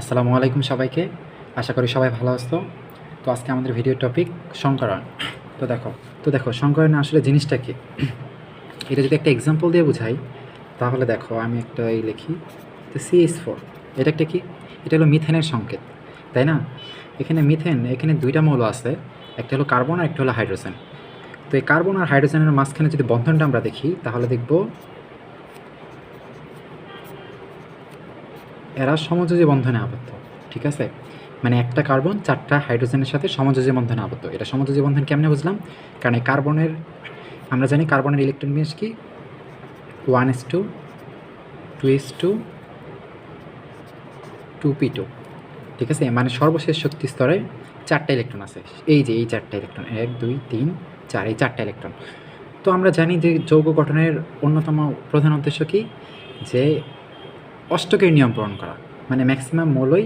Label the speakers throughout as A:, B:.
A: আসসালামু আলাইকুম সবাইকে। আশা করি সবাই ভালো আছো। তো আজকে আমাদের ভিডিও টপিক সংকরণ। তো দেখো তো দেখো সংকরণ আসলে জিনিসটা কি? এটা যদি একটা এক্সাম্পল দিয়ে বোঝাই, তাহলে দেখো, আমি একটা এই লিখি, তো সিএস ফোর এটা একটা কি? এটা হলো মিথেনের সংকেত, তাই না? এখানে মিথেন, এখানে দুইটা মৌল আছে, একটা হলো কার্বন আর একটা হলো হাইড্রোজেন। তো এই কার্বন আর হাইড্রোজেনের মাঝখানে যদি বন্ধনটা আমরা দেখি, তাহলে দেখব এরা সমযোজী বন্ধনে আবদ্ধ, ঠিক আছে? মানে একটা কার্বন চারটা হাইড্রোজেনের সাথে সমযোজী বন্ধনে আবদ্ধ। এটা সমযোজী বন্ধন কেমনে বুঝলাম? কারণ এই কার্বনের, আমরা জানি কার্বনের ইলেকট্রন বিন্যাস কি? One S two two S two two P two, ঠিক আছে? মানে সর্বশেষ শক্তি স্তরে চারটা ইলেকট্রন আছে। এই যে এই চারটা ইলেকট্রন, এক, দুই, তিন, চার, এই চারটা ইলেকট্রন। তো আমরা জানি যে যৌগ গঠনের অন্যতম প্রধান উদ্দেশ্য কি? যে অষ্টকের নিয়ম পূরণ করা। মানে ম্যাক্সিমাম মৌলই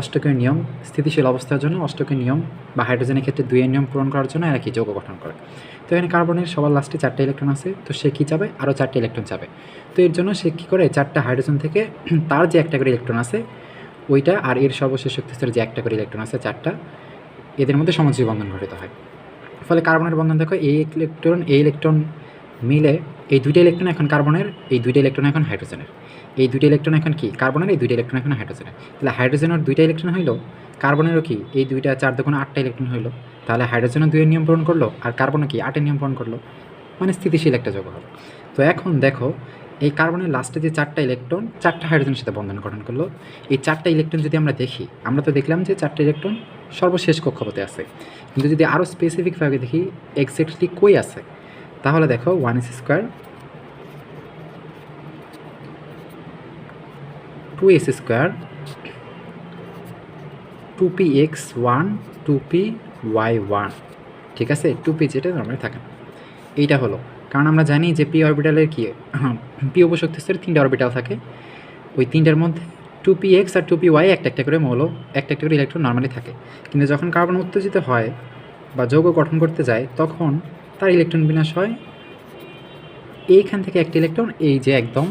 A: অষ্টকের নিয়ম স্থিতিশীল অবস্থার জন্য অষ্টকের নিয়ম বা হাইড্রোজেনের ক্ষেত্রে দুইয়ের নিয়ম পূরণ করার জন্য এরা কি যৌগ গঠন করে। তো এখানে কার্বনের সবার লাস্টে চারটে ইলেকট্রন আছে। তো সে কী চাবে? আরও চারটে ইলেকট্রন চাবে। তো এর জন্য সে কী করে? চারটা হাইড্রোজেন থেকে তার যে একটা করে ইলেকট্রন আছে, ওইটা আর এর সর্বশেষ শক্তিস্তরে যে একটা করে ইলেকট্রন আছে, চারটা, এদের মধ্যে সমযোজী বন্ধন ঘটিত হয়। ফলে কার্বনের বন্ধন দেখো, এই ইলেকট্রন এই ইলেকট্রন মিলে এই দুইটা ইলেকট্রন এখন কার্বনের এই দুইটা ইলেকট্রন এখন হাইড্রোজেনের এই দুইটা ইলেকট্রন এখন কি? কার্বনের এই দুইটা ইলেকট্রন এখন হাইড্রোজেনের তাহলে হাইড্রোজেনের দুইটা ইলেকট্রন হইল কার্বনেরও কি? এই দুইটা চার দোকানে আটটা ইলেকট্রন হইল। তাহলে হাইড্রোজেনের দুইয়ের নিয়ম পূরণ করল, আর কার্বনও কি? আটের নিয়ম পূরণ করল। মানে স্থিতিশীল একটা যৌগ হলো তো এখন দেখো, এই কার্বনের লাস্টে যে চারটা ইলেকট্রন চারটা হাইড্রোজেনের সাথে বন্ধন গঠন করল। এই চারটা ইলেকট্রন যদি আমরা দেখি, আমরা তো দেখলাম যে চারটা ইলেকট্রন সর্বশেষ কক্ষপথে আছে। কিন্তু যদি আরও স্পেসিফিকভাবে দেখি এক্স্যাক্টলি কই আছে? তাহলে দেখো one S square two S square two P X one two P Y one ঠিক আছে? টু পি যেটা নর্মালি থাকে। এইটা হলো। কারণ আমরা জানি যে পি অরবিটালের কি? পি উপশক্তি স্তরে তিনটা অরবিটাল থাকে। ওই তিনটার মধ্যে টু পি এক্স আর টু পি ওয়াই একটা একটা করে মৌল, একটা একটা করে ইলেকট্রন নর্মালি থাকে। কিন্তু যখন কার্বন উত্তেজিত হয় বা যৌগ গঠন করতে যায়, তখন তার ইলেকট্রন বিনাশ হয়। এইখান থেকে একটা ইলেকট্রন এই যে একদম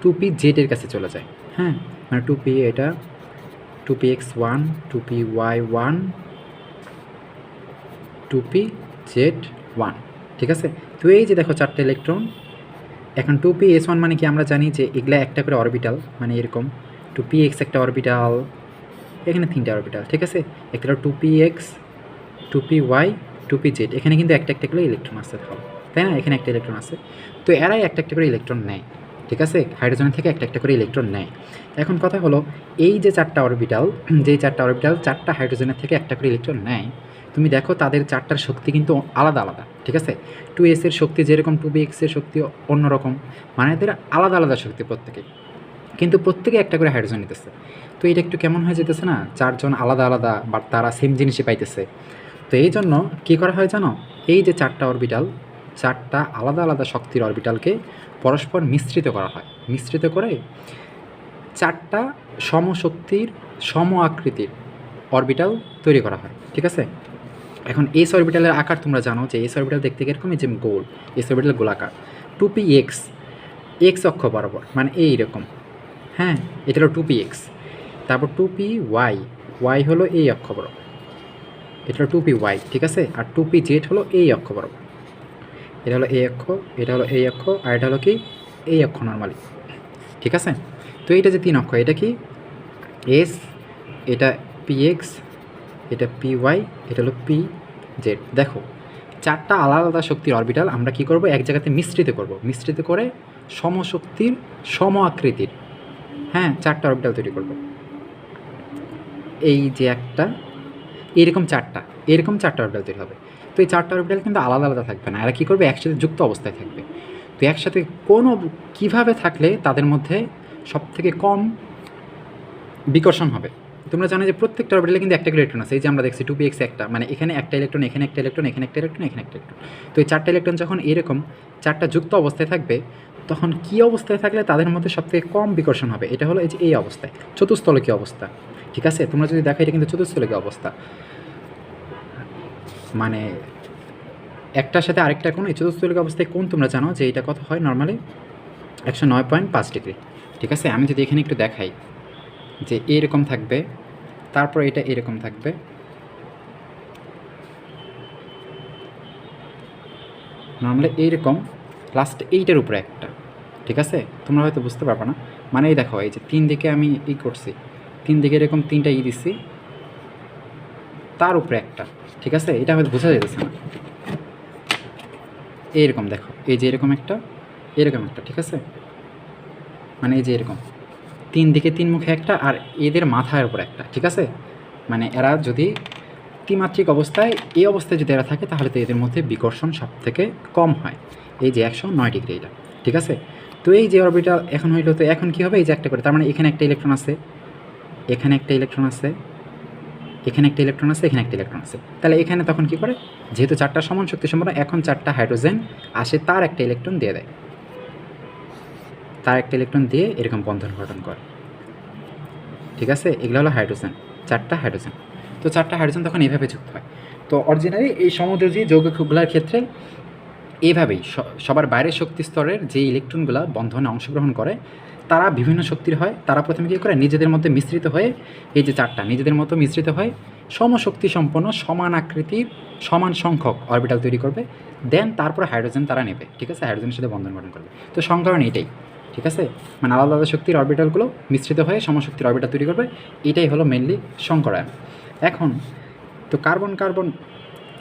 A: টু পি জেডের কাছে চলে যায়। হ্যাঁ মানে টু পি এটা two P X one two P Y one two P Z one, ঠিক আছে? তো এই যে দেখো চারটে ইলেকট্রন এখন টু পি এস ওয়ান মানে কি আমরা জানি যে এগুলা একটা করে অরবিটাল মানে এরকম টু পি এক্স একটা অরবিটাল এখানে তিনটা অরবিটাল ঠিক আছে? একটা two P X two P Y two P Z, এখানে কিন্তু একটা একটা করে ইলেকট্রন তাহলে তাই না? এখানে একটা ইলেকট্রন আছে। তো এরাই একটা একটা করে ইলেকট্রন নেয়। ঠিক আছে? হাইড্রোজেন থেকে একটা একটা করে ইলেকট্রন নেয়। এখন কথা হলো, এই যে চারটা অরবিটাল যেই চারটা অরবিটাল চারটা হাইড্রোজেনের থেকে একটা করে ইলেকট্রন নেয়, তুমি দেখো তাদের চারটার শক্তি কিন্তু আলাদা আলাদা, ঠিক আছে? টু এস এর শক্তি যেরকম, টু বি এক্সের শক্তি অন্যরকম মানে এদের আলাদা আলাদা শক্তি প্রত্যেকে। কিন্তু প্রত্যেকে একটা করে হাইড্রোজেন নিতেছে। তো এটা একটু কেমন হয়ে যেতেছে না? চারজন আলাদা আলাদা বাট তারা সেম জিনিসই পাইতেছে। তো এই জন্য কী করা হয় জানো? এই যে চারটা অরবিটাল, চারটা আলাদা আলাদা শক্তির অরবিটালকে পরস্পর মিশ্রিত করা হয়। মিশ্রিত করে চারটা সমশক্তির সম আকৃতির অরবিটাল তৈরি করা হয়। ঠিক আছে? এখন এস অরবিটালের আকার তোমরা জানো যে এস অরবিটাল দেখতে কীরকম এই যে গোল এস অরবিটাল গোলাকার। টু পি এক্স এক্স অক্ষ বরাবর মানে এইরকম হ্যাঁ এটা হলো টু পি এক্স তারপর টু পি ওয়াই ওয়াই হলো এই অক্ষ বরাবর। এটা হলো টু পি ওয়াই ঠিক আছে? আর টু পি জেড হলো এই অক্ষ বরাবর। এটা হলো এই অক্ষ, এটা হলো এই অক্ষ, আর এটা হলো কি? এই অক্ষ নর্মালি ঠিক আছে? তো এইটা যে তিন অক্ষ, এটা কি? এস এটা পি এক্স এটা পি ওয়াই এটা হলো পি জেড দেখো, চারটা আলাদা আলাদা শক্তির অরবিটাল আমরা কি করব? এক জায়গাতে মিশ্রিত করব। মিশ্রিত করে সমশক্তির সম আকৃতির হ্যাঁ চারটা অরবিটাল তৈরি করব। এই যে একটা, এরকম চারটা এরকম চারটা অরবিটাল তৈরি হবে। তো এই চারটা অরবিটাল কিন্তু আলাদা আলাদা থাকবে না। এরা কী করবে? একসাথে যুক্ত অবস্থায় থাকবে। তো একসাথে কোনো কীভাবে থাকলে তাদের মধ্যে সবথেকে কম বিকর্ষণ হবে? তোমরা জানো যে প্রত্যেকটা অরবিটালে কিন্তু একটা ইলেকট্রন আছে। এই যে আমরা দেখছি টু এক্স একটা মানে এখানে একটা ইলেকট্রন এখানে একটা ইলেকট্রন এখানে একটা ইলেকট্রন এখানে একটা ইলেকট্রন তো এই চারটা ইলেকট্রন যখন এরকম চারটা যুক্ত অবস্থায় থাকবে, তখন কী অবস্থায় থাকলে তাদের মধ্যে সবথেকে কম বিকর্ষণ হবে? এটা হলো এই যে এই অবস্থায়। চতুস্থলকীয় অবস্থা। ঠিক আছে? তোমরা যদি দেখো এটা কিন্তু চতুস্থলকীয় অবস্থা। মানে একটার সাথে আরেকটা কোন এই চতুস্থলিক অবস্থায় কোন তোমরা জানো যে এটা কত হয় নর্মালি একশো নয় পয়েন্ট পাঁচ ডিগ্রি। ঠিক আছে? আমি যদি এখানে একটু দেখাই যে এরকম থাকবে, তারপর এটা এরকম থাকবে। নর্মালি এইরকম লাস্ট এইটার উপরে একটা। ঠিক আছে? তোমরা হয়তো বুঝতে পারবে না। মানে এই দেখো, এই যে তিন দিকে আমি ই করছি। তিন দিকে এরকম তিনটা ই দিছি। তার উপরে একটা, ঠিক আছে? এটা হয়তো বোঝা যেতেছে না। এইরকম দেখো, এই যে এরকম একটা এরকম একটা, ঠিক আছে? মানে এই যে এরকম। তিন দিকে তিন মুখে একটা আর এদের মাথার উপর একটা, ঠিক আছে? মানে এরা যদি ত্রিমাত্রিক অবস্থায়, এই অবস্থায় যদি এরা থাকে, তাহলে তো এদের মধ্যে বিকর্ষণ সব থেকে কম হয়। এই যে একশো নয় ডিগ্রি এটা, ঠিক আছে? তো এই যে অরবিটাল এখন হইল তো এখন কি হবে? এই যে একটা করে, তার মানে এখানে একটা ইলেকট্রন আছে। এখানে একটা ইলেকট্রন আছে। এখানে একটা ইলেকট্রন আছে, এখানে একটা ইলেকট্রন আছে। তাহলে এখানে তখন কি করে? যেহেতু চারটা সমান শক্তি সম্পন্ন এখন চারটা হাইড্রোজেন আসে তার একটা ইলেকট্রন দিয়ে দেয়। তার একটা ইলেকট্রন দিয়ে এরকম বন্ধন গঠন করে। ঠিক আছে? এগুলো হলো হাইড্রোজেন চারটা হাইড্রোজেন তো চারটা হাইড্রোজেন তখন এইভাবে যুক্ত হয়। তো অরিজিনালি এই সমুদ্রজি যৌগগুলোর ক্ষেত্রে এইভাবেই স- সবার বাইরের শক্তি স্তরের যে ইলেকট্রনগুলো বন্ধনে অংশগ্রহণ করে তারা বিভিন্ন শক্তির হয়, তারা প্রথমে কী করে? নিজেদের মধ্যে মিশ্রিত হয়ে, এই যে চারটা, নিজেদের মতো মিশ্রিত হয় সমশক্তি সম্পন্ন সমান আকৃতির সমান সংখ্যক অরবিটাল তৈরি করবে দেন তারপর হাইড্রোজেন তারা নেবে, ঠিক আছে? হাইড্রোজেনের সাথে বন্ধন গঠন করবে। তো সংকরণ এটাই, ঠিক আছে? মানে আলাদা আলাদা শক্তির অরবিটালগুলো মিশ্রিত হয়ে সমশক্তির অরবিটাল তৈরি করবে, এটাই হলো মেনলি সংকরায়ন। এখন, তো কার্বন কার্বন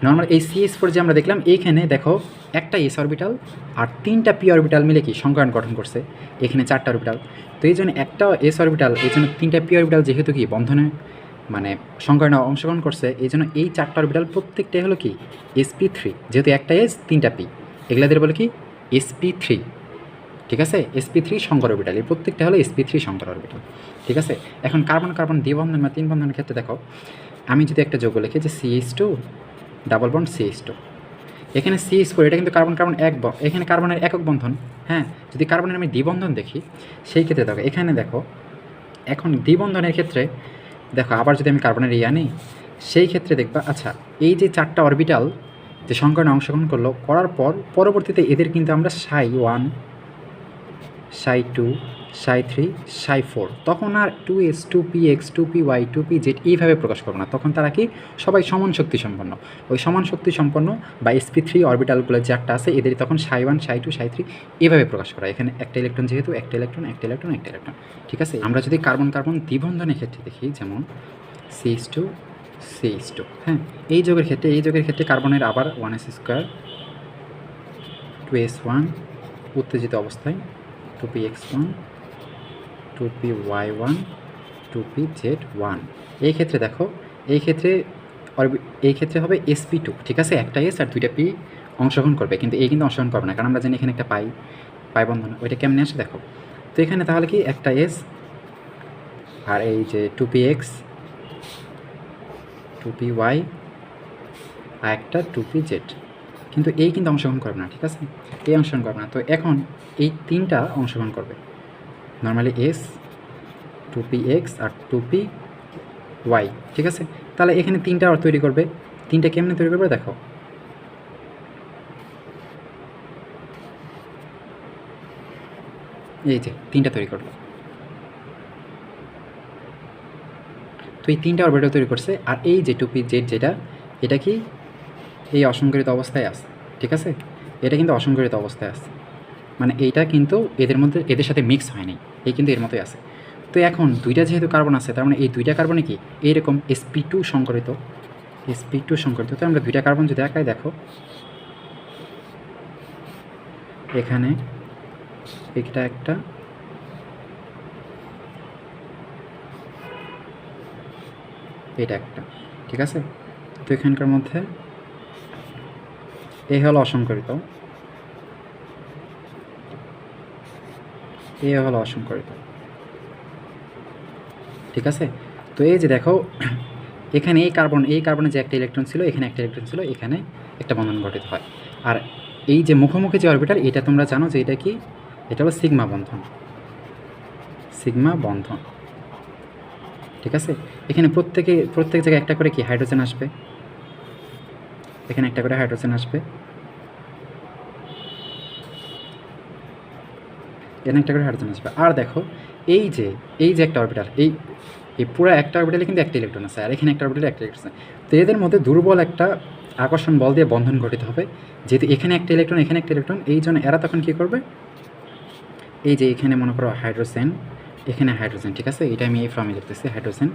A: নর্মাল এই সিএস ফোর যে আমরা দেখলাম, এইখানে দেখো একটা এস অরবিটাল আর তিনটা পি অরবিটাল মিলে কি সংকরণ গঠন করছে, এখানে চারটা অরবিটাল তো এই জন্য একটা এস অরবিটাল এই জন্য তিনটা পি অরবিটাল যেহেতু কি বন্ধনে মানে সংকরণে অংশগ্রহণ করছে, এই জন্য এই চারটা অরবিটাল প্রত্যেকটাই হলো কি এসপি থ্রি যেহেতু একটা এস তিনটা পি এগুলাদের বলে কি এসপি থ্রি ঠিক আছে? এসপি থ্রি শঙ্কর অরবিটাল এই প্রত্যেকটা হলো এসপি থ্রি শঙ্কর অরবিটাল ঠিক আছে? এখন কার্বন কার্বন দ্বিবন্ধন বা তিন বন্ধনের ক্ষেত্রে দেখো, আমি যদি একটা যোগ লিখি যে CH two double bond CH two এখানে সিএইচ ফোর এটা কিন্তু কার্বন কার্বন এক এখানে কার্বনের একক বন্ধন হ্যাঁ? যদি কার্বনের আমি দ্বিবন্ধন দেখি, সেই ক্ষেত্রে দেখো, এখানে দেখো, এখন দ্বিবন্ধনের ক্ষেত্রে, দেখো, আবার যদি আমি কার্বনের ইয়ে আনি সেই ক্ষেত্রে দেখবা আচ্ছা এই যে চারটা অরবিটাল যে সংকরণে অংশগ্রহণ করল, করার পর পরবর্তীতে এদের কিন্তু আমরা সাই ওয়ান সাই টু সাই থ্রি, সাই ফোর। তখন আর two S two P, X two P, Y two P, Z এইভাবে প্রকাশ করব না। তখন তারা কি? সবাই সমান শক্তি সম্পন্ন। ওই সমান শক্তি সম্পন্ন বা এসপি থ্রি অরবিটালগুলো যে একটা আছে এদের তখন সাই ওয়ান, সাই টু, সাই থ্রি এভাবে প্রকাশ করা এখানে একটা ইলেকট্রন যেহেতু, একটা ইলেকট্রন একটা ইলেকট্রন একটা ইলেকট্রন ঠিক আছে? আমরা যদি কার্বন কার্বন দ্বিবন্ধনের ক্ষেত্রে দেখি, যেমন সিএস টু সিএস টু হ্যাঁ? এই যোগের ক্ষেত্রে, এই যোগের ক্ষেত্রে কার্বনের আবার one S square two S one উত্তেজিত অবস্থায় two P X one two P Y one two P Z one. এই ক্ষেত্রে দেখো, এই ক্ষেত্রে এই ক্ষেত্রে হবে এসপি টু ঠিক আছে? একটা এস আর দুইটা পি অংশগ্রহণ করবে, কিন্তু এই কিন্তু অংশগ্রহণ করবে না, কারণ আমরা জানি এখানে একটা পাই পাই বন্ধন, ওইটা কেমনে আসে দেখো? তো এখানে তাহলে কি একটা এস আর এই যে two P X two P Y আর একটা টু পি জেড। কিন্তু এই কিন্তু অংশগ্রহণ করবে না, ঠিক আছে? এই অংশগ্রহণ করবে না। তো এখন এই তিনটা অংশগ্রহণ করবে। Normally S two P X আর টু পি ওয়াই ঠিক আছে? তাহলে এখানে তিনটা আর তৈরি করবে। তিনটা কেমনে তৈরি করবে দেখো। এই যে, তিনটা তৈরি করল। তো এই তিনটা অরবিটাল তৈরি করছে, আর এই যে টুপি জেড যেটা, এটা কি এই অসংকরিত অবস্থায় আছে, ঠিক আছে? এটা কিন্তু অসংকরিত অবস্থায় আছে। মানে এইটা কিন্তু এদের মধ্যে, এদের সাথে মিক্স হয়নি এই কিন্তু এর মতোই আছে। তো এখন দুইটা যেহেতু কার্বন আছে, তার মানে এই দুইটা কার্বনে কি? এইরকম এসপি টু সংকরিত। এসপি টু সংকরিত। তো আমরা দুইটা কার্বন যদি একাই দেখো। এখানে এটা একটা। এটা একটা। ঠিক আছে? তো এখানকার মধ্যে এই হলো অসংকরিত। এই হলো অসংকরিত ঠিক আছে? তো এই যে দেখো, এখানে এই কার্বন, এই কার্বনে যে একটা ইলেকট্রন ছিল, এখানে একটা ইলেকট্রন ছিল, এখানে একটা বন্ধন গঠিত হয়। আর এই যে মুখোমুখি যে অরবিটাল এটা তোমরা জানো যে এটা কি? এটা হলো সিগমা বন্ধন। সিগমা বন্ধন। ঠিক আছে? এখানে প্রত্যেকে, প্রত্যেক জায়গায় একটা করে কি? হাইড্রোজেন আসবে। এখানে একটা করে হাইড্রোজেন আসবে। এখানে একটা করে হাইড্রোজেন আসবে। আর দেখো, এই যে এই যে একটা অরবিটাল এই এই পুরো একটা অরবিটালে কিন্তু একটা ইলেকট্রন আছে, আর এখানে একটা অরবিটালে একটা ইলেকট্রন আছে। তো এদের মধ্যে দুর্বল একটা আকর্ষণ বল দিয়ে বন্ধন গঠিত হবে। যেহেতু এখানে একটা ইলেকট্রন এখানে একটা ইলেকট্রন এই জন্য এরা তখন কী করবে? এই যে এখানে মনে করো হাইড্রোজেন এখানে হাইড্রোজেন ঠিক আছে? এটা আমি এই ফর্মে লিখতেছি হাইড্রোজেন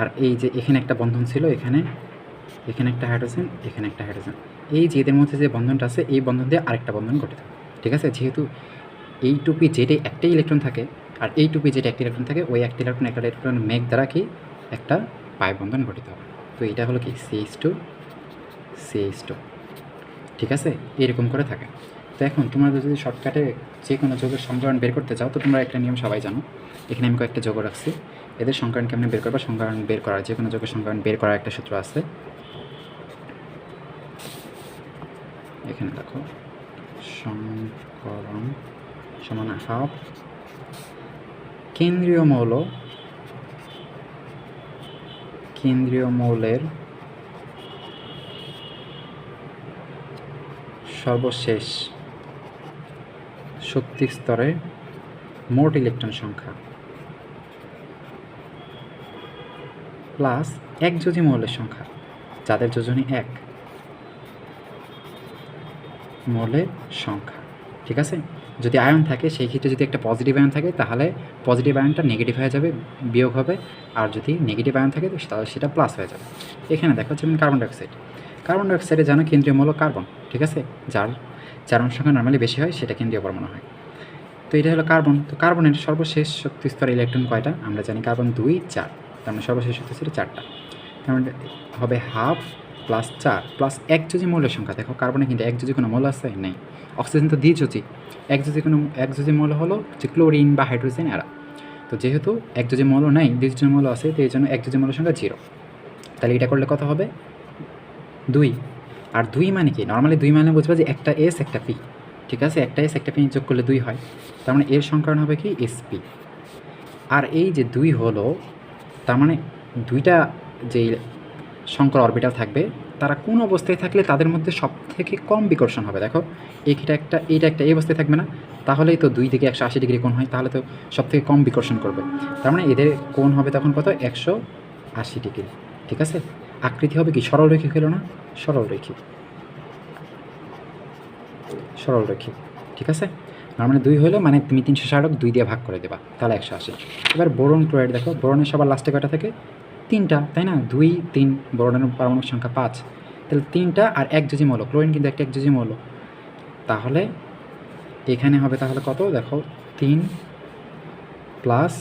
A: আর এই যে এখানে একটা বন্ধন ছিল, এখানে এখানে একটা হাইড্রোজেন এখানে একটা হাইড্রোজেন এই যে এদের মধ্যে যে বন্ধনটা আছে, এই বন্ধন দিয়ে আরেকটা বন্ধন গঠিত ঠিক আছে? যেহেতু এই টুপি যেটা একটাই ইলেকট্রন থাকে, আর এই টুপি যেটা একটা ইলেকট্রন থাকে, ওই একটা ইলেকট্রন একটা ইলেকট্রন মেঘ দ্বারা কি একটা পাই বন্ধন গঠিত হবে। তো এটা হলো কি সিএইচ টু সিএইচ টু ঠিক আছে? এরকম করে থাকে। তো এখন তোমরা যদি শর্টকাটে যে কোনো যোগের সংকরণ বের করতে চাও, তো তোমরা একটা নিয়ম সবাই জানো। এখানে আমি কয়েকটা যোগ রাখছি। এদের সংকরণ কেমন বের করবা? সংকরণ বের করার যে কোনো যোগের সংকরণ বের করার একটা সূত্র আছে। এখানে দেখো, সংকরণ সমান হাফ। কেন্দ্রীয় মৌল। কেন্দ্রীয় মৌলের সর্বশেষ শক্তি স্তরে মোট ইলেকট্রন সংখ্যা। প্লাস এক যোজি মৌলের সংখ্যা, যাদের যোজনী এক মৌলের সংখ্যা, ঠিক আছে? যদি আয়ন থাকে, সেই ক্ষেত্রে যদি একটা পজিটিভ আয়ন থাকে, তাহলে পজিটিভ আয়নটা নেগেটিভ হয়ে যাবে, বিয়োগ হবে। আর যদি নেগেটিভ আয়ন থাকে তাহলে সেটা প্লাস হয়ে যাবে। এখানে দেখো যেমন কার্বন ডাইঅক্সাইড কার্বন ডাইঅক্সাইডে জানো কেন্দ্রীয় মৌল কার্বন ঠিক আছে? যার যার সংখ্যা নর্মালি বেশি হয়, সেটা কেন্দ্রীয় পরমাণু হয়। তো এটা হলো কার্বন তো কার্বনের সর্বশেষ শক্তি স্তর ইলেকট্রন কয়টা? আমরা জানি কার্বন দুই, চার। তার মানে সর্বশেষ শক্তি স্তরে চারটা। তার মানে হবে হাফ প্লাস চার প্লাস এক যোজি মৌলের সংখ্যা, দেখো কার্বনে কিন্তু এক যোজি কোনো মৌল আছে, নেই। অক্সিজেন তো দিয়ে যোজি এক যোজি কোনো, এক যোজি মৌল হলো যে ক্লোরিন বা হাইড্রোজেন এরা। তো যেহেতু এক যোজি মৌল নাই, দুই যোজি মৌল আছে, তো এই জন্য এক যোজি মৌলের সংখ্যা জিরো তাহলে এটা করলে কত হবে? দুই। আর দুই মানে কি? নর্মালি দুই মানে বুঝবা যে একটা এস একটা পি ঠিক আছে? একটা এস একটা পি যোগ করলে দুই হয়। তার মানে এর সংকরণ হবে কি? এসপি আর এই যে দুই হলো, তার মানে দুইটা যে সংকর অরবিটাল থাকবে। তারা কোন অবস্থায় থাকলে তাদের মধ্যে সব থেকে কম বিকর্ষণ হবে, দেখো। এইটা একটা এইটা একটা, এই অবস্থায় থাকবে না। তাহলেই তো দুই থেকে একশো আশি ডিগ্রি কোণ হয়, তাহলে তো সব থেকে কম বিকর্ষণ করবে। তার মানে এদের কোণ হবে তখন কত? একশো আশি ডিগ্রি, ঠিক আছে? আকৃতি হবে কি? সরলরেখী হলো না? সরলরেখী সরলরেখী ঠিক আছে? তার মানে দুই হলো মানে তুমি তিনশো ষাট দুই দিয়ে ভাগ করে দেবা, তাহলে একশো আশি। এবার বোরন ক্লোরাইড দেখো, বোরনের সবার লাস্টে কয়টা থাকে? তিনটা, তাই না? দুই, তিন বোরনের পারমাণবিক সংখ্যা পাঁচ। তাহলে তিনটা আর এক যোজি মৌল ক্লোরিন কিন্তু একটা এক যোজি মৌল তাহলে এখানে হবে তাহলে কত? দেখো, তিন প্লাস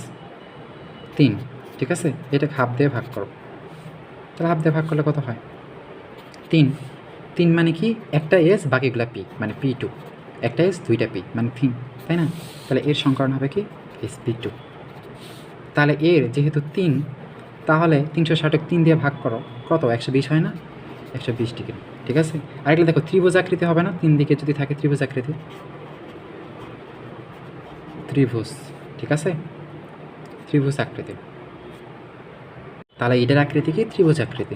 A: তিন, ঠিক আছে? এটাকে হাফ দিয়ে ভাগ করো। তাহলে হাফ দিয়ে ভাগ করলে কত হয়? তিন। তিন মানে কি? একটা এস, বাকিগুলা পি মানে পি টু। একটা এস, দুইটা পি মানে তিন, তাই না? তাহলে এর সংকরণ হবে কি? S P two. তাহলে এর যেহেতু তিন তাহলে তিনশো ষাটক তিন দিয়ে ভাগ করো। কত? একশো বিশ হয় না? একশো বিশ ডিগ্রি। ঠিক আছে? আরেকটা দেখো, ত্রিভুজ আকৃতি হবে না? তিন দিকে যদি থাকে ত্রিভুজ আকৃতি। ত্রিভুজ। ঠিক আছে? ত্রিভুজ আকৃতি। তাহলে এটার আকৃতি কি? ত্রিভুজ আকৃতি।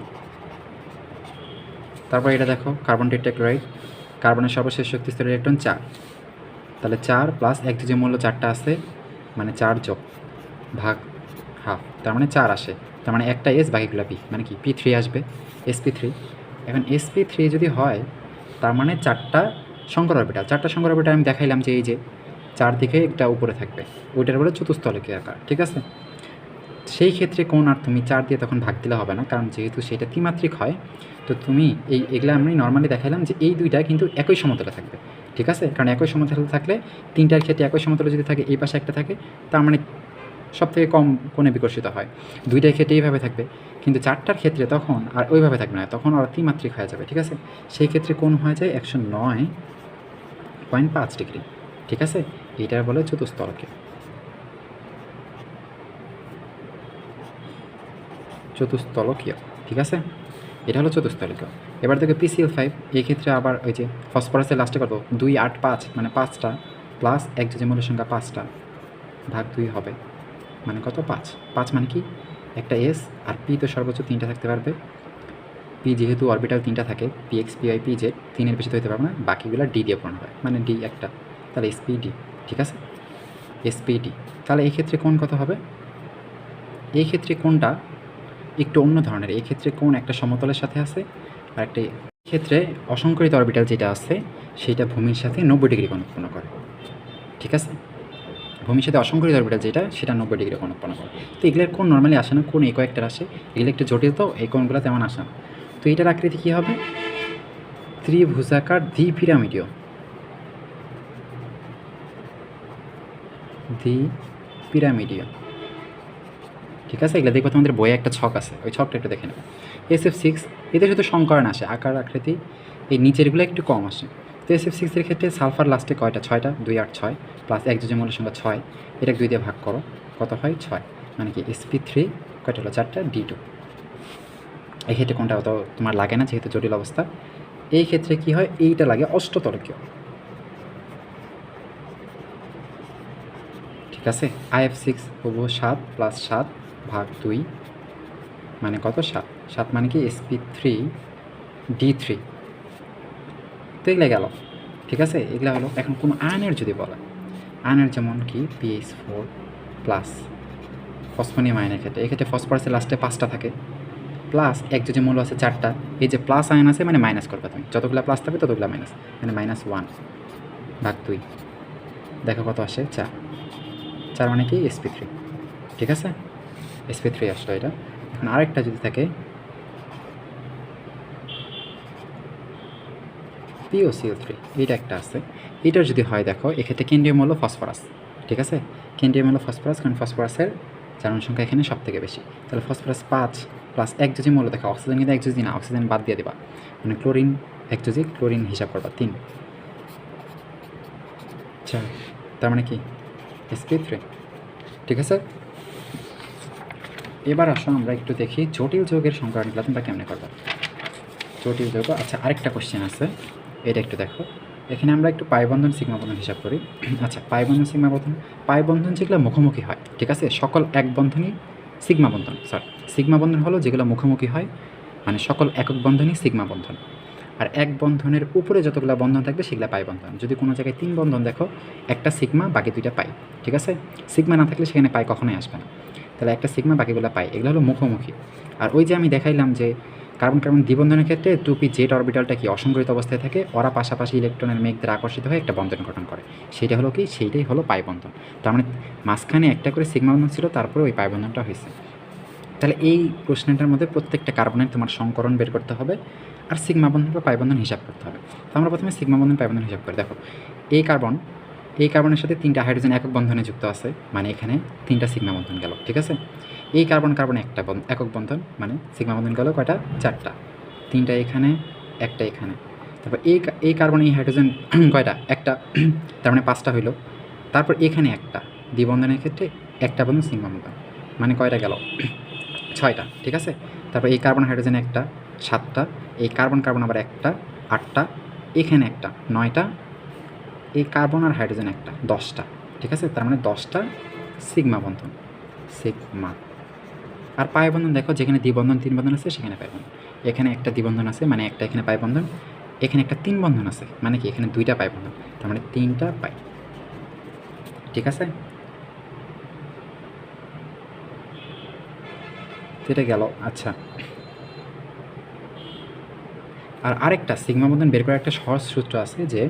A: তারপর এটা দেখো কার্বন টেট্রাক্লোরাইড কার্বনের সর্বশেষ শক্তি স্তরের ইলেকট্রন চার। তাহলে চার প্লাস এক যে মূল্য চারটা আছে মানে চার যোগ ভাগ হাফ তার মানে চার আসে। তার মানে একটা এস বাকিগুলো পি মানে কি? পি থ্রি আসবে এসপি থ্রি এখন এসপি থ্রি যদি হয়, তার মানে চারটা শঙ্কর অরবিটাল চারটা শঙ্কর অরবিটাল আমি দেখাইলাম যে এই যে চারদিকে একটা উপরে থাকবে। ওইটার বলে চতুস্থলকে আকার ঠিক আছে? সেই ক্ষেত্রে কোন আর তুমি চার দিয়ে তখন ভাগ দিলে হবে না, কারণ যেহেতু সেটা ত্রিমাত্রিক হয়, তো তুমি এই, এগুলো আমি নর্মালি দেখালাম যে এই দুইটা কিন্তু একই সমতলে থাকবে, ঠিক আছে? কারণ একই সমতলে থাকলে তিনটার ক্ষেত্রে একই সমতলে যদি থাকে, এই পাশে একটা থাকে, তার মানে সব থেকে কম কোণে বিকশিত হয়। দুইটাই ক্ষেত্রে এইভাবে থাকবে। কিন্তু চারটার ক্ষেত্রে তখন আর ওইভাবে থাকবে না। তখন আর ত্রিমাত্রিক হয়ে যাবে, ঠিক আছে? সেই ক্ষেত্রে কোন হয়ে যায় একশো নয় পয়েন্ট পাঁচ ডিগ্রি, ঠিক আছে? এটার বলে চতুস্তলকে চতুস্তলকীয়, ঠিক আছে? এটা হলো চতুস্তলিকা এবার দেখো পিসিএল ফাইভ, এই ক্ষেত্রে আবার ওই যে ফসফরাসের লাস্টে কত? দুই আট পাঁচ মানে পাঁচটা, প্লাস এক যে মূলের সংখ্যা পাঁচটা, ভাগ দুই হবে। মানে কত? পাঁচ। পাঁচ মানে কি? একটা এস আর পি তো সর্বোচ্চ তিনটা থাকতে পারবে। পি যেহেতু অরবিটাল তিনটা থাকে P X P Y P Z তিনের বেশি তো হতে পারবে না। বাকিগুলো ডি দিয়ে পূরণ হয়। মানে ডি একটা। তাহলে এস পি ডি ঠিক আছে? এসপি ডি তাহলে এই ক্ষেত্রে কোন কত হবে? এই ক্ষেত্রে কোনটা একটু অন্য ধরনের? এই ক্ষেত্রে কোন একটা সমতলের সাথে আছে? আর একটা ক্ষেত্রে অসংকরিত অরবিটাল যেটা আছে, সেটা ভূমির সাথে নব্বই ডিগ্রি কোণ উৎপন্ন করে। ঠিক আছে? সাথে অসংকরিত অরবিটাল যেটা সেটা নব্বই ডিগ্রি কোণ উৎপন্ন করে। তো এগুলোর কোন নর্মালি আসে না কোন এই কয়েকটার আসে এগুলো একটু জটিল তো, এই কোণগুলো তেমন আসে না। তো এটার আকৃতি কী হবে? ত্রিভুজাকার দ্বি পিরামিডীয় দ্বি পিরামিডীয় ঠিক আছে? এগুলো দেখব তোমাদের বইয়ে একটা ছক আছে, ওই ছকটা একটু দেখে নেবে। এস এফ সিক্স এতে শুধু সংকরণ আসে, আকার আকৃতি, এই নিচেরগুলো একটু কম আসে। তো এস এফ সিক্সের ক্ষেত্রে সালফার লাস্টে কয়টা? ছয়টা? দুই আট ছয়। প্লাস এক যোজন মূলের সংখ্যা ছয়। এটা দুই দিয়ে ভাগ করো। কত হয়? ছয়। মানে কি? এসপি থ্রি কয়টা হলো? চারটা? ডি টু এই ক্ষেত্রে কোনটা অত তোমার লাগে না, যেহেতু জটিল অবস্থা। এই ক্ষেত্রে কি হয়? এইটা লাগে অষ্টতলকীয়। ঠিক আছে? আইএফ সিক্স হবু সাত প্লাস সাত ভাগ দুই। মানে কত? সাত। সাত মানে কি? এসপি থ্রি ডি থ্রি তো এগুলো গেল। ঠিক আছে? এগুলো হলো এখন কোনো আয়নের যদি বলে। আয়নের যেমন কি? পিএইচ ফোর প্লাস ফসফোনিয়াম আয়নের ক্ষেত্রে। এক্ষেত্রে ফসফরাসের লাস্টে পাঁচটা থাকে। প্লাস এক যদি মূল্য আছে চারটা, এই যে প্লাস আয়ন আছে মানে মাইনাস করবে তুমি। যতগুলো প্লাস থাকবে ততগুলো মাইনাস মানে মাইনাস ওয়ান ভাগ দুই। দেখো কত আসে? চার। চার মানে কি? এসপি থ্রি ঠিক আছে? এসপি থ্রি আসলো এটা। এখন আরেকটা যদি থাকে পিওসিও থ্রি এইটা একটা আছে। এটার যদি হয় দেখো, এক্ষেত্রে কেন্দ্রীয় মূল্য ফসফরাস, ঠিক আছে? কেন্দ্রীয় মূল্য ফসফরাস, কারণ ফসফরাসের চারণ সংখ্যা এখানে সব থেকে বেশি। তাহলে ফসফরাস পাঁচ প্লাস এক যদি মূল্য দেখো, অক্সিজেন কিন্তু এক যদি না, অক্সিজেন বাদ দিয়ে দেবা। মানে ক্লোরিন এক যদি, ক্লোরিন হিসাব করবা, তিন। আচ্ছা তার মানে কি? এসপি থ্রি ঠিক আছে? এবার আসো আমরা একটু দেখি জটিল যোগের সংকরণগুলো তোমরা কেমনে করবে? জটিল যোগ আচ্ছা আরেকটা কোশ্চেন আছে। এটা একটু দেখো। এখানে আমরা একটু পাইবন্ধন সিগমা বন্ধন হিসাব করি। আচ্ছা পাইবন্ধন সিগমা বন্ধন। পাইবন্ধন যেগুলো মুখোমুখি হয়, ঠিক আছে? সকল এক বন্ধনই সিগমা বন্ধন সরি সিগমা বন্ধন হলো যেগুলো মুখোমুখি হয় মানে সকল একক বন্ধনই সিগমা বন্ধন। আর এক বন্ধনের উপরে যতগুলো বন্ধন থাকবে সেগুলো পাই বন্ধন। যদি কোনো জায়গায় তিন বন্ধন দেখো, একটা সিগমা, বাকি দুইটা পাই, ঠিক আছে? সিগমা না থাকলে সেখানে পাই কখনোই আসবে না। তাহলে একটা সিগমা, বাকিগুলো পাই। এগুলো হলো মুখোমুখি। আর ওই যে আমি দেখাইলাম যে কার্বন কার্বন দ্বিবন্ধনের ক্ষেত্রে টুপি জেট অরবিটালটা কি অসংগঠিত অবস্থায় থাকে, ওরা পাশাপাশি ইলেকট্রনের মেঘ দ্বারা আকর্ষিত হয়ে একটা বন্ধন গঠন করে। সেটা হলো কি? সেইটাই হলো পাই বন্ধন তার মানে মাঝখানে একটা করে সিগমা বন্ধন ছিল, তারপরে ওই পাই বন্ধনটা হয়েছে। তাহলে এই প্রশ্নটার মধ্যে প্রত্যেকটা কার্বনের তোমার সংকরণ বের করতে হবে আর সিগমা বন্ধন বা পাই বন্ধন হিসাব করতে হবে। তো আমরা প্রথমে সিগমা বন্ধন পাই বন্ধন হিসাব করি। দেখো, এই কার্বন, এই কার্বনের সাথে তিনটা হাইড্রোজেন একক বন্ধনে যুক্ত আছে মানে এখানে তিনটা সিগমা বন্ধন গেল, ঠিক আছে? এই কার্বন কার্বন একটা একক বন্ধন মানে সিগমা বন্ধন গেল কয়টা? চারটা। তিনটা এখানে, একটা এখানে। তারপর এই এই কার্বন, এই হাইড্রোজেন কয়টা? একটা। তার মানে পাঁচটা হইল। তারপর এখানে একটা। দ্বিবন্ধনের ক্ষেত্রে একটা বন্ধন, সিগমা বন্ধন। মানে কয়টা গেল? ছয়টা, ঠিক আছে? তারপর এই কার্বন, হাইড্রোজেন একটা, সাতটা। এই কার্বন কার্বন আবার একটা, আটটা। এখানে একটা, নয়টা। এই কার্বন আর হাইড্রোজেন একটা, দশটা, ঠিক আছে? তার মানে দশটা সিগমা বন্ধন। সিগমা আর পায় বন্ধন দেখো, যেখানে দ্বিবন্ধন তিন বন্ধন আছে, সেখানে পায় বন্ধন। এখানে একটা দ্বিবন্ধন আছে মানে একটা এখানে পায় বন্ধন, এখানে একটা তিন বন্ধন আছে মানে কি এখানে দুইটা পায় বন্ধন, তার মানে তিনটা পাই ঠিক আছে? সেটা গেল আচ্ছা। আর আরেকটা, সিগমা বন্ধন বের করার একটা সহজ সূত্র আছে যে,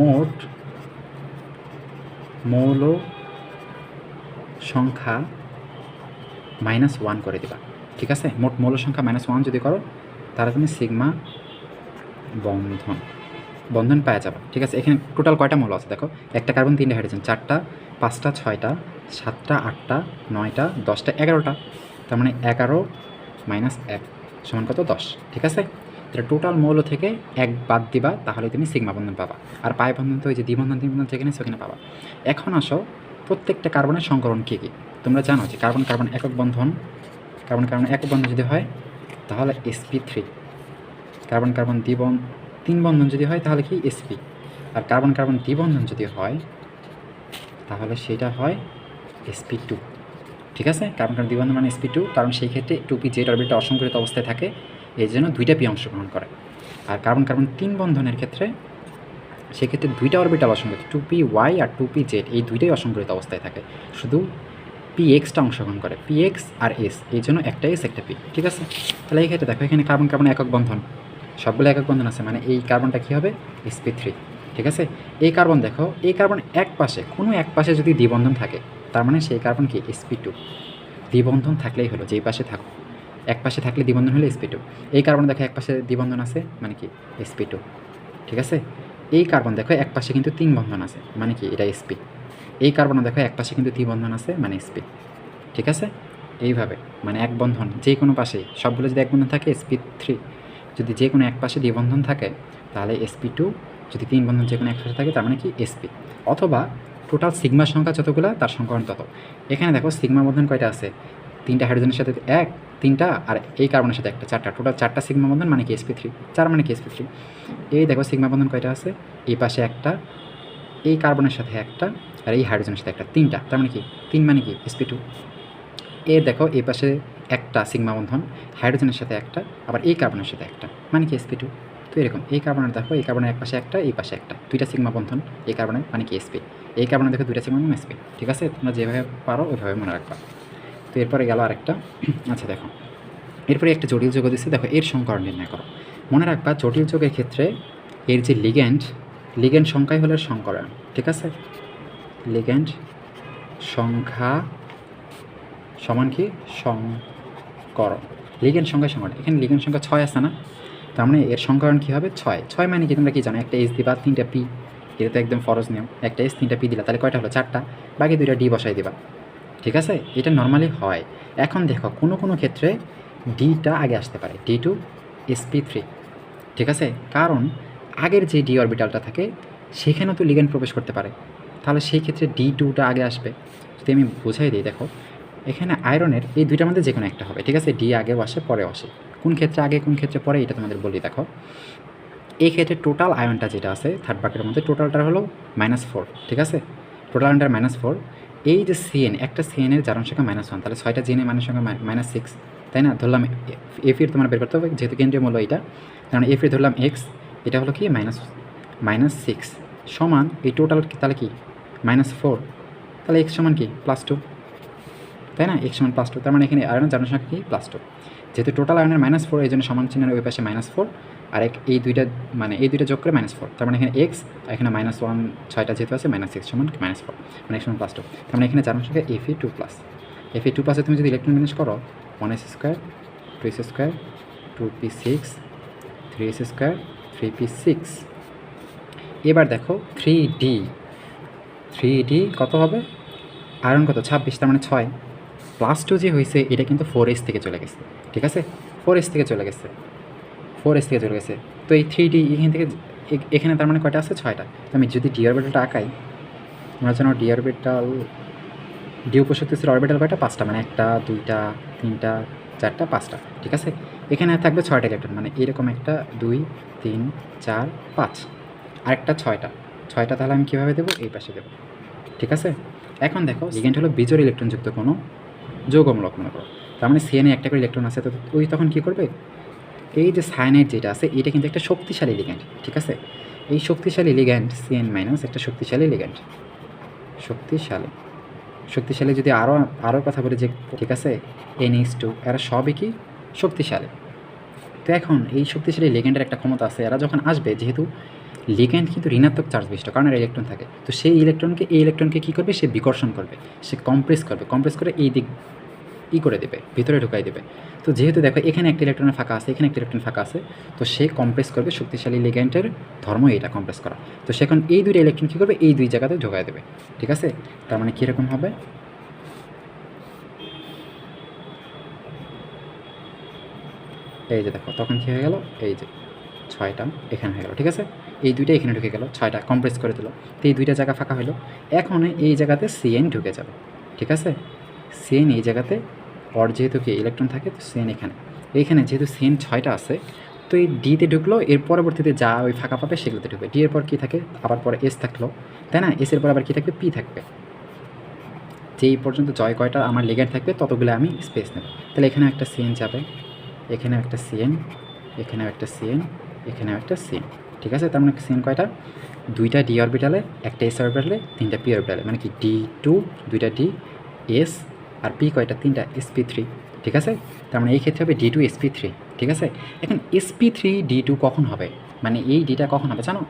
A: মোট মৌল সংখ্যা মাইনাস ওয়ান করে দিবা। ঠিক আছে? মোট মৌল সংখ্যা মাইনাস ওয়ান যদি করো, তাহলে তুমি সিগমা বন্ধন বন্ধন পাওয়া যাবে। ঠিক আছে? এখানে টোটাল কয়টা মৌল আছে দেখো? একটা কার্বন তিনটা হাইড্রোজেন চারটা, পাঁচটা, ছয়টা, সাতটা, আটটা, নয়টা, দশটা, এগারোটা। তার মানে এগারো মাইনাস এক সমান কত? দশ। ঠিক আছে? তাহলে টোটাল মৌল থেকে এক বাদ দিবা, তাহলে তুমি সিগমা বন্ধন পাবা। আর পায় বন্ধন তো ওই যে দ্বিবন্ধন তিনবন্ধন যেখানে সেখানে পাবা। এখন আসো প্রত্যেকটা কার্বনের সংকরণ কী কী? তোমরা জানো যে কার্বন কার্বন একক বন্ধন, কার্বন কার্বন একক বন্ধন যদি হয়, তাহলে এসপি থ্রি কার্বন কার্বন দ্বিবন তিন বন্ধন যদি হয়, তাহলে কি এসপি আর কার্বন কার্বন দ্বিবন্ধন যদি হয়, তাহলে সেটা হয় এসপি টু ঠিক আছে? কার্বন কার্বন দ্বিবন্ধন মানে এসপি টু কারণ সেই ক্ষেত্রে টু পি জেড অরবিটটা অসংকরিত অবস্থায় থাকে এই জন্য দুইটা পি অংশগ্রহণ করে। আর কার্বন কার্বন তিন বন্ধনের ক্ষেত্রে সেক্ষেত্রে দুইটা অরবিটাল অসংগঠিত টু পি ওয়াই আর টু পি জেড এই দুইটাই অসংগঠিত অবস্থায় থাকে। শুধু পি এক্সটা অংশগ্রহণ করে পি এক্স আর এস এই জন্য একটা এস একটা পি ঠিক আছে? তাহলে এই ক্ষেত্রে দেখো, এখানে কার্বন কার্বন একক বন্ধন। সবগুলো একক বন্ধন আছে মানে এই কার্বনটা কী হবে? এসপি থ্রি ঠিক আছে? এই কার্বন দেখো, এই কার্বন এক পাশে, কোনো এক পাশে যদি দ্বিবন্ধন থাকে, তার মানে সেই কার্বন কি? এসপি টু দ্বিবন্ধন থাকলেই হলো, যেই পাশে থাকো। এক পাশে থাকলে দ্বিবন্ধন হলে এসপি টু এই কার্বন দেখো, এক পাশে দ্বিবন্ধন আছে মানে কি? এসপি টু ঠিক আছে? এই কার্বন দেখো এক পাশে কিন্তু তিন বন্ধন আছে মানে কি এটা এসপি এই কার্বন দেখো এক পাশে কিন্তু তিন বন্ধন আছে মানে এসপি ঠিক আছে? এইভাবে মানে এক বন্ধন, যে কোনো পাশে সবগুলো যদি এক বন্ধন থাকে এসপি থ্রি যদি যে কোনো এক পাশে দ্বিবন্ধন থাকে, তাহলে এসপি টু যদি তিন বন্ধন যে কোনো এক পাশে থাকে, তার মানে কি এসপি অথবা টোটাল সিগমা সংখ্যা যতগুলো, তার সংকরণ তত। এখানে দেখো সিগমা বন্ধন কয়টা আছে? তিনটা হাইড্রোজেনের সাথে এক, তিনটা, আর এই কার্বনের সাথে একটা, চারটা। টোটাল চারটা সিগমা বন্ধন মানে কি? এসপি থ্রি চার মানে কি? এসপি থ্রি এই দেখো সিগমা বন্ধন কয়টা আছে? এই পাশে একটা, এই কার্বনের সাথে একটা, আর এই হাইড্রোজেনের সাথে একটা। তিনটা। তার মানে কি? তিন মানে কি? এসপি টু এ দেখো, এই পাশে একটা সিগমা বন্ধন হাইড্রোজেনের সাথে একটা, আবার এই কার্বনের সাথে একটা। মানে কি? এসপি টু তো এরকম। এই কার্বনের দেখো, এই কার্বনের এক পাশে একটা, এই পাশে একটা। দুইটা সিগমা বন্ধন, এই কার্বনের মানে কি? এসপি এই কার্বনে দেখো দুইটা সিগমা বন্ধন এসপি ঠিক আছে? তোমরা যেভাবে পারো, ওইভাবে মনে রাখবা। এরপরে গেল আরেকটা। আচ্ছা দেখো। এরপরে একটা জটিল যোগ দিচ্ছে দেখো, এর সংকরণ নির্ণয় করো। মনে রাখবা, জটিল যোগের ক্ষেত্রে এর যে লিগ্যান্ড লিগ্যান্ড সংখ্যাই হলো সংকরণ, ঠিক আছে? লিগ্যান্ড সংখ্যা সমান কি? সংকরণ। লিগ্যান্ড সংখ্যা সংকরণ। এখানে লিগ্যান্ড সংখ্যা ছয় আছে না? তার মানে এর সংকরণ কী হবে? ছয়। ছয় মানে কি? তোমরা কি জানো? একটা এস দিবা, তিনটা পি এটা তো একদম ফরজ নিয়ম। একটা এস তিনটা পি দিলা, তাহলে কয়টা হলো? চারটা। বাকি দুইটা ডি বসাই দিবা। ঠিক আছে? এটা নর্মালি হয়। এখন দেখো, কোনো কোনো ক্ষেত্রে ডিটা আগে আসতে পারে। ডি টু এসপি থ্রি ঠিক আছে? কারণ আগের যে ডি অরবিটালটা থাকে, সেখানেও তো লিগ্যান্ড প্রবেশ করতে পারে। তাহলে সেই ক্ষেত্রে ডি টুটা আগে আসবে। যদি আমি বোঝাই দিই, দেখো, এখানে আয়রনের এই দুইটার মধ্যে যে কোনো একটা হবে। ঠিক আছে? ডি আগেও আসে, পরেও আসে। কোন ক্ষেত্রে আগে, কোন ক্ষেত্রে পরে, এটা তোমাদের বলি, দেখো। এই ক্ষেত্রে টোটাল আয়নটা যেটা আছে থার্ড বাকের মধ্যে টোটালটা হলো মাইনাস ফোর ঠিক আছে? টোটাল আয়নটার মাইনাস ফোর এই যে সিএন একটা সিএনের জারণ সংখ্যা মাইনাস ওয়ান তাহলে ছয়টা জিএনের মাইনাস সংখ্যা মাইনাস সিক্স তাই না? ধরলাম এফ এর তোমার বের করতে হবে, যেহেতু কেন্দ্রীয় মূল্য এটা, কারণ এফ এর ধরলাম এক্স এটা হলো কি? মাইনাস মাইনাস সিক্স সমান এই টোটাল তাহলে কি? মাইনাস ফোর তাহলে এক্স সমান কি? প্লাস টু তাই না? এক্স সমান প্লাস টু তার মানে এখানে আয়রনের জারণ সংখ্যা কি? প্লাস টু যেহেতু টোটাল আয়রনের মাইনাস ফোর এই জন্য সমান চিহ্নের ওই পাশে মাইনাস ফোর আর এক এই দুইটা মানে এই দুইটা যোগ করে মাইনাস ফোর তার মানে এখানে এক্স এখানে মাইনাস ওয়ান ছয়টা যেহেতু আছে মাইনাস সিক্স সমান মাইনাস ফোর মানে এক্স সমান প্লাস টু তার মানে এখানে জারণ সংখ্যা F E two plus F E two প্লাসে তুমি যদি ইলেকট্রন বিন্যাস করো one S square two S square two P six three S square three P six এবার দেখো থ্রি ডি থ্রি ডি কত হবে? আয়রন কত? ছাব্বিশ, তার মানে ছয়। প্লাস টু যে হয়েছে এটা কিন্তু ফোর এস থেকে চলে গেছে। ঠিক আছে? ফোর এস থেকে চলে গেছে। ফোর এস থেকে চলে গেছে। তো এই থ্রি ডি এখান থেকে এখানে তার মানে কয়টা আছে? ছয়টা। তো আমি যদি ডি অরবিটালটা আঁকাই আমরা জানো ডি অরবিটাল ডি উপশক্তির অরবিটাল কয়টা? পাঁচটা। মানে একটা, দুইটা, তিনটা, চারটা, পাঁচটা। ঠিক আছে? এখানে থাকবে ছয়টা ইলেকট্রন মানে এরকম একটা দুই, তিন, চার, পাঁচ। আরেকটা ছয়টা। ছয়টা তাহলে আমি কীভাবে দেবো? এই পাশে দেবো। ঠিক আছে? এখন দেখো লিগেন্ড হলো বিজোড় ইলেকট্রনযুক্ত কোনো যৌগমূলক, মনে করো। তার মানে সিএনএ একটা করে ইলেকট্রন আছে, তো ওই তখন কী করবে? এই যে সায়ানাইড যেটা আছে, এটা কিন্তু একটা শক্তিশালী লিগ্যান্ড ঠিক আছে? এই শক্তিশালী লিগ্যান্ড সিএন মাইনাস একটা শক্তিশালী লিগ্যান্ড শক্তিশালী। শক্তিশালী যদি আরও আরও কথা বলি যে, ঠিক আছে? এন এইচ টু এরা সবই কি? শক্তিশালী। তো এখন এই শক্তিশালী লিগ্যান্ডের একটা ক্ষমতা আছে, এরা যখন আসবে, যেহেতু লিগ্যান্ড কিন্তু ঋণাত্মক চার্জ বিশিষ্ট কারণ এর ইলেকট্রন থাকে। তো সেই ইলেকট্রনকে এই ইলেকট্রনকে কী করবে? সে বিকর্ষণ করবে, সে কম্প্রেস করবে। কম্প্রেস করে এই দিক ই করে দেবে, ভিতরে ঢুকাই দেবে। তো যেহেতু দেখো এখানে একটা ইলেকট্রনের ফাঁকা আছে, এখানে একটা ইলেকট্রন ফাঁকা আছে, তো সে কম্প্রেস করবে শক্তিশালী লিগ্যান্ডের ধর্ম এটা কম্প্রেস করা। তো সেখন এই দুইটা ইলেকট্রন কী করবে? এই দুই জায়গাতে ঢোকাই দেবে, ঠিক আছে? তার মানে কীরকম হবে? এই যে দেখো, তখন কী হয়ে গেল? এই যে ছয়টা এখানে হয়ে গেল, ঠিক আছে? এই দুইটা এখানে ঢুকে গেল, ছয়টা কম্প্রেস করে দিল। তো এই দুইটা জায়গা ফাঁকা হলো এখন এই জায়গাতে সিএন ঢুকে যাবে, ঠিক আছে? সিএন এই জায়গাতে ওর যেহেতু কি ইলেকট্রন থাকে, তো সেন এখানে। এইখানে যেহেতু সেন ছয়টা আছে, তো এই ডিতে ঢুকলো, এর পরবর্তীতে যা ওই ফাঁকা পাবে সেগুলোতে ঢুকবে। ডি এর পর কী থাকে? আবার পরে এস থাকল। তাই না? এস এর পর আবার কী থাকবে? পি থাকবে। যেই পর্যন্ত জয় কয়টা আমার লেগার থাকবে, ততগুলো আমি স্পেস নেব। তাহলে এখানে একটা সিএন যাবে, এখানেও একটা সিএন এখানেও একটা সিএন এখানেও একটা সিএন ঠিক আছে? তার মানে সিএন কয়টা? দুইটা ডি অরবিটালে একটা এস অরবিটালে তিনটা পি অরবিটালে মানে কি ডি টু দুইটা ডি এস আর পি কয়টা? তিনটা এসপি থ্রি ঠিক আছে? তার মানে এই ক্ষেত্রে হবে ডি টু এসপি থ্রি ঠিক আছে? এখন এসপি থ্রি ডি টু কখন হবে? মানে এই ডিটা কখন হবে? জানো?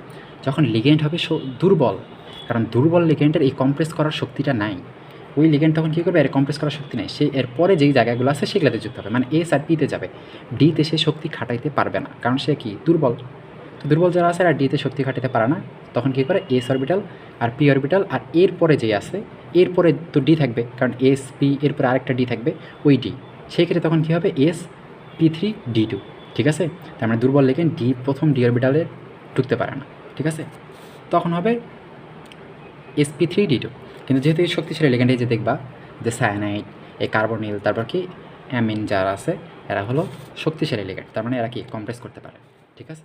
A: যখন লিগেন্ড হবে দুর্বল। কারণ দুর্বল লিগেন্ডের এই কম্প্রেস করার শক্তিটা নাই। ওই লিগেন্ড তখন কী করবে? এর কম্প্রেস করার শক্তি নেই। সে এর পরে যেই জায়গাগুলো আছে সেগুলোতে যুক্ত হবে। মানে এস আর পিতে যাবে। ডিতে সে শক্তি খাটাইতে পারবে না। কারণ সে কি? দুর্বল। তো দুর্বল যারা আছে আর ডিতে শক্তি খাটাতে পারে না। তখন কী করে? এস অরবিটাল আর পি অরবিটাল আর এর পরে যে আছে এরপরে তো ডি থাকবে, কারণ এস পি এরপরে আরেকটা ডি থাকবে, ওই ডি সেই ক্ষেত্রে তখন কী হবে? S P three D two ঠিক আছে? তার মানে দুর্বল লেখেন ডি প্রথম ডি অরবিটালে ঢুকতে পারে না, ঠিক আছে? তখন হবে S P three D two কিন্তু যেহেতু এই শক্তিশালী লেগেন্ড এই যে দেখবা, যে সায়ানাইড এই কার্বনিল তারপর কি? অ্যামিন যারা আছে, এরা হলো শক্তিশালী লেগেন্ড তার মানে এরা কি? কম্প্রেস করতে পারে, ঠিক আছে?